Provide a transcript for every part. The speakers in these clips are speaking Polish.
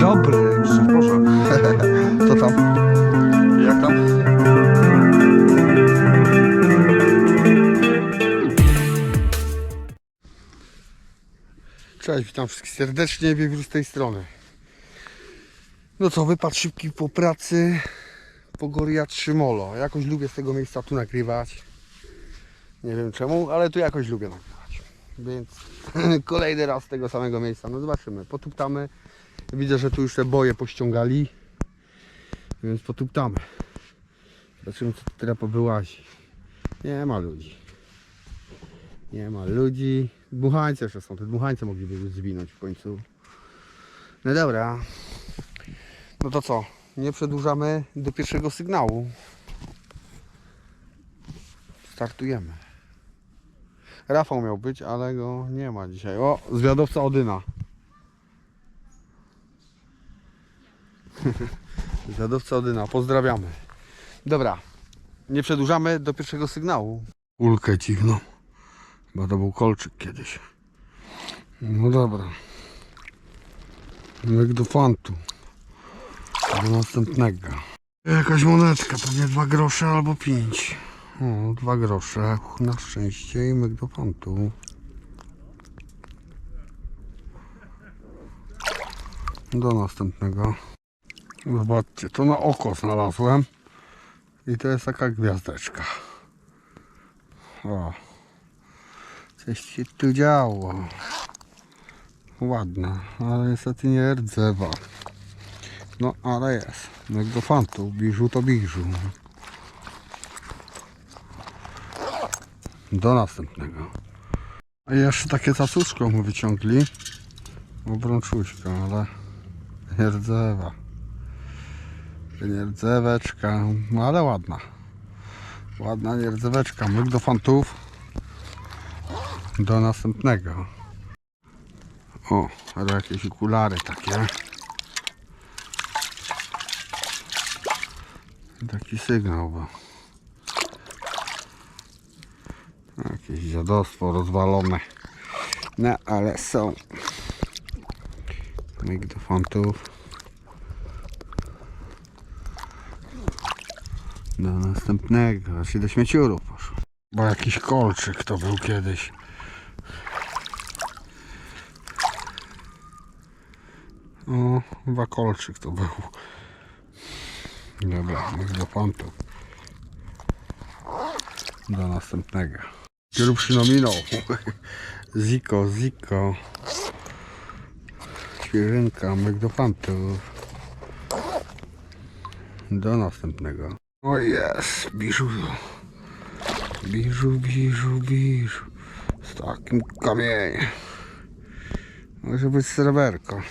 Dobry. Boże. Co tam? Jak tam? Cześć, witam wszystkich serdecznie, Wiewiór z tej strony. No co, wypad szybki po pracy, Pogoria Trzymolo. Jakoś lubię z tego miejsca tu nagrywać. Nie wiem czemu, ale tu jakoś lubię nagrywać. Więc kolejny raz z tego samego miejsca. No zobaczymy, potuptamy. Widzę, że tu już te boje pościągali. Więc potuptamy. Zobaczymy, co tu teraz powyłazi. Nie ma ludzi. Nie ma ludzi. Dmuchańce jeszcze są. Te dmuchańce mogliby już zwinąć w końcu. No dobra. No to co? Nie przedłużamy do pierwszego sygnału. Startujemy. Rafał miał być, ale go nie ma dzisiaj. O, zwiadowca Odyna. Zwiadowca Odyna, pozdrawiamy. Dobra, nie przedłużamy do pierwszego sygnału. Kulkę dziwną, bo to był kolczyk kiedyś. No dobra. Jak do fantu. Do następnego. Jakaś moneczka, pewnie dwa grosze albo pięć. O, dwa grosze. Na szczęście i myk do fantu. Do następnego. Zobaczcie, to na oko znalazłem. I to jest taka gwiazdeczka. O. Coś się tu działo. Ładna, ale niestety nie rdzewa. No, ale jest. Jak do. Biżu to biżu. Do następnego. A jeszcze takie cacuszko mu wyciągli. Obrączuśka, ale nie rdzewa. Nie rdzeweczka, no ale ładna. Ładna nie rdzeweczka. Myk do fantów. Do następnego. O, ale jakieś okulary takie. Taki sygnał, jakieś dziadostwo rozwalone. No, ale są. Myk do następnego, znaczy do śmieciurów poszło. Bo jakiś kolczyk to był kiedyś. O, chyba kolczyk to był. Dobra, myk do fantów. Do następnego. Grubszy nominał. Ziko, Ziko. Świeżynka, myk do fantów. Do następnego. O jest, biżu. Biżu, biżu, biżu. Z takim kamieniem. Może być sreberko.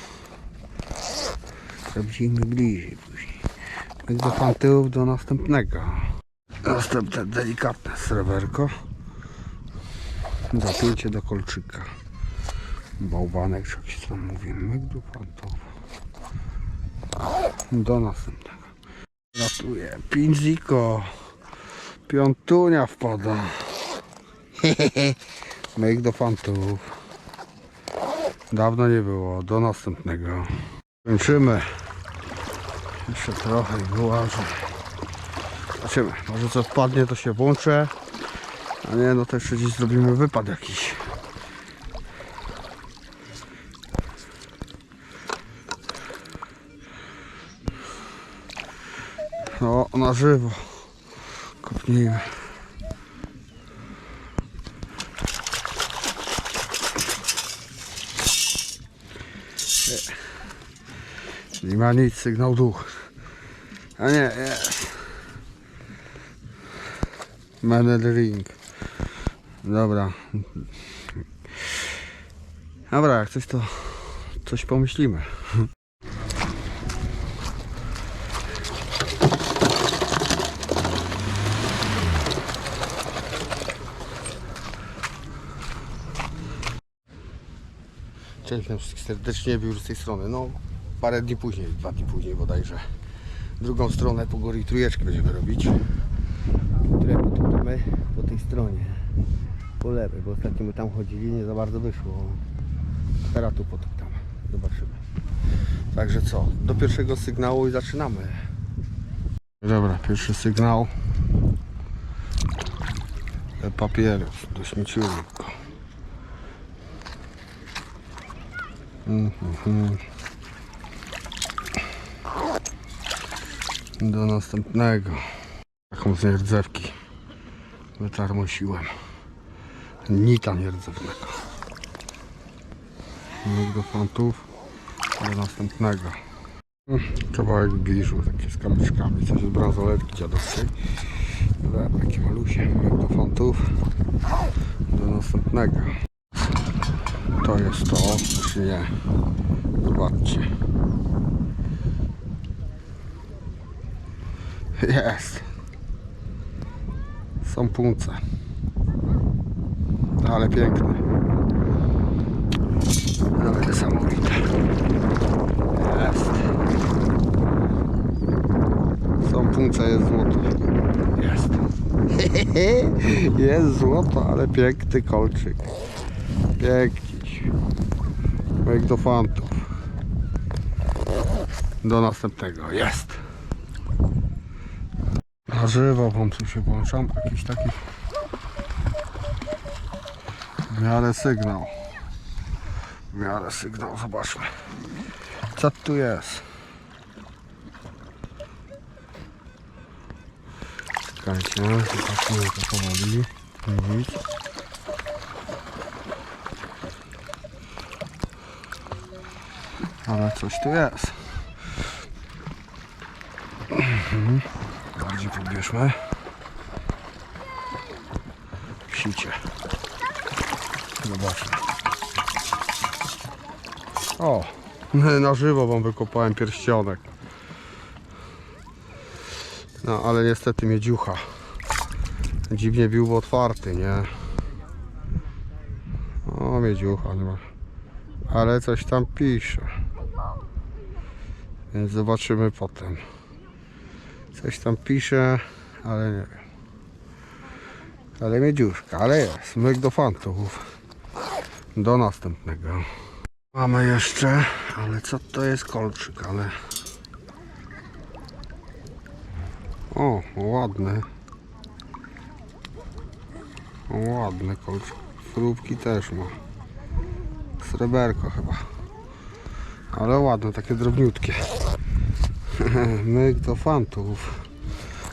Sprawdzimy bliżej później. Jak do fantyłów do następnego. Następne delikatne sreberko. Zapięcie do kolczyka. Bałwanek, czy jakiś tam mówi. Fantów. Do następnego. Ratuje. Pinziko. Piątunia wpada. Myk do fantów. Dawno nie było. Do następnego. Kończymy. Jeszcze trochę i wyłażę. Zobaczymy. Może co wpadnie to się włączę. A nie, no to jeszcze dziś zrobimy wypad jakiś. No, na żywo. Kopnijmy. Nie ma nic, sygnał duch. A nie, jest. Manel ring. Dobra. Dobra, jak coś to coś pomyślimy. Cześć, wszystkich serdecznie, już z tej strony. No, parę dni później, dwa dni później bodajże. Drugą stronę po góry trójeczki będziemy robić. Które potupimy po tej stronie. Po lewej, bo ostatnio my tam chodzili, nie za bardzo wyszło. Teraz tu potykamy. Zobaczymy. Także co? Do pierwszego sygnału i zaczynamy. Dobra, pierwszy sygnał. Papierów do śmieciówka. Mhm. Do następnego. Taką z nierdzewki. Wytarmosiłem. Nita nierdzewnego. I do frontów. Do następnego. Mm, Kawałek biżu, takie z kamyczkami, coś z bransoletki dziadowskiej. Dobra, takie malusie, jak do fontów. Do następnego. To jest to, czy nie? Zobaczcie. Jest. Są punce. Ale piękne. Ale niesamowite. Jest. Są punce, jest złoto. Jest. Jest złoto, ale piękny kolczyk. Piękniś. Jak do fantów. Do następnego. Jest. Na żywo wam tu się włączam. Jakiś taki w miarę sygnał. W miarę sygnał. Zobaczmy. Co tu jest? Czekajcie, zobaczmy to powoli. Mówić. Ale coś tu jest. Mhm. Bardziej pobierzmy. Sicie. Zobaczmy. O, na żywo wam wykopałem pierścionek. No, ale niestety miedziucha. Dziwnie był otwarty, nie? O, miedziucha, nie ma. Ale coś tam pisze. Więc zobaczymy potem. Coś tam pisze, ale nie wiem. Ale miedziuszka, ale jest. Myk do fantów. Do następnego. Mamy jeszcze, ale co to jest kolczyk, ale... O, ładny. Ładny kolczyk. Frubki też ma. Sreberko chyba. Ale ładne, takie drobniutkie. Myk do fantów.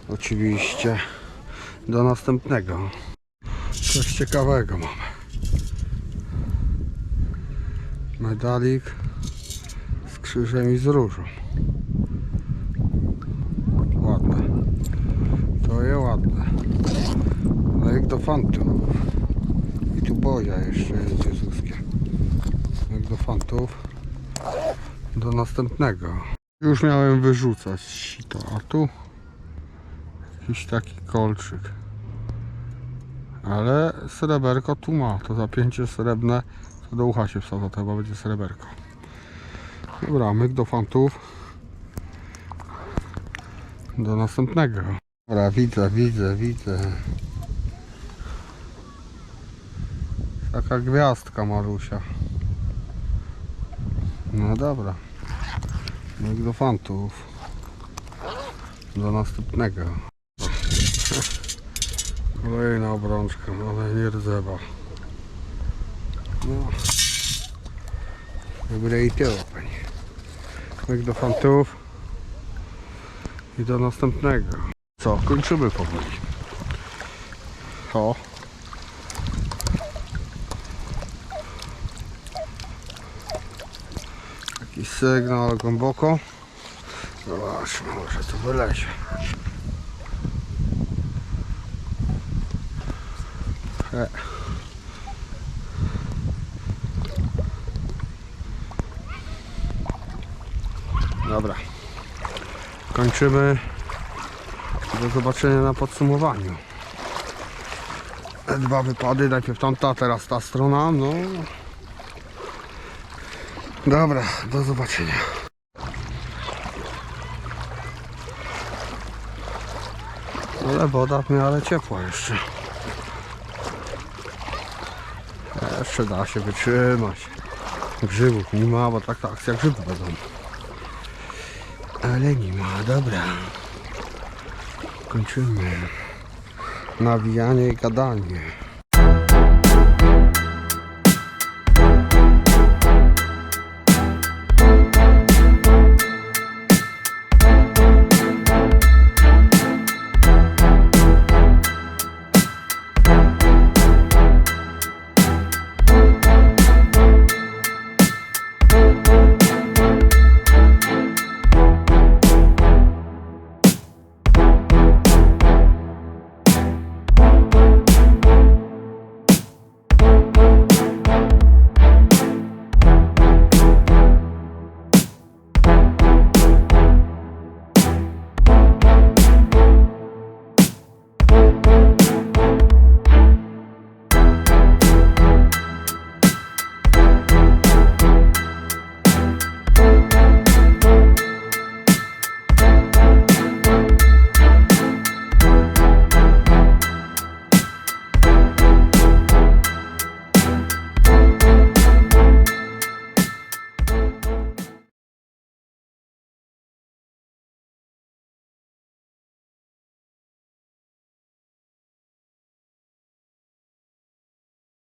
Oczywiście. Do następnego. Coś ciekawego mamy. Medalik z krzyżem i z różą. Ładne. To jest ładne. Myk do fantów. I tu boja jeszcze jest jezuskie. Myk do fantów. Do następnego. Już miałem wyrzucać sito, a tu jakiś taki kolczyk. Ale sreberko tu ma, to zapięcie srebrne, to do ucha się wsadza, to chyba będzie sreberko. Dobra, myk do fantów. Do następnego. Dobra, widzę, widzę, widzę. Taka gwiazdka Marusia. No dobra. Myk do fantów. Do następnego. Kolejna obrączka, ale nie rdzewa. No. Dobre i tyle, pani. Myk do fantów. I do następnego. Co, kończymy powoli. O. Jakiś sygnał, głęboko. Zobaczmy, może tu wylezie. E. Dobra. Kończymy. Do zobaczenia na podsumowaniu. Dwa wypady, najpierw tamta, teraz ta strona, no. Dobra, do zobaczenia. Ale woda w miarę ciepła jeszcze. Jeszcze da się wytrzymać. Grzybów nie ma, bo taka akcja grzybów będą. Ale nie ma, dobra. Kończymy. Nawijanie i gadanie.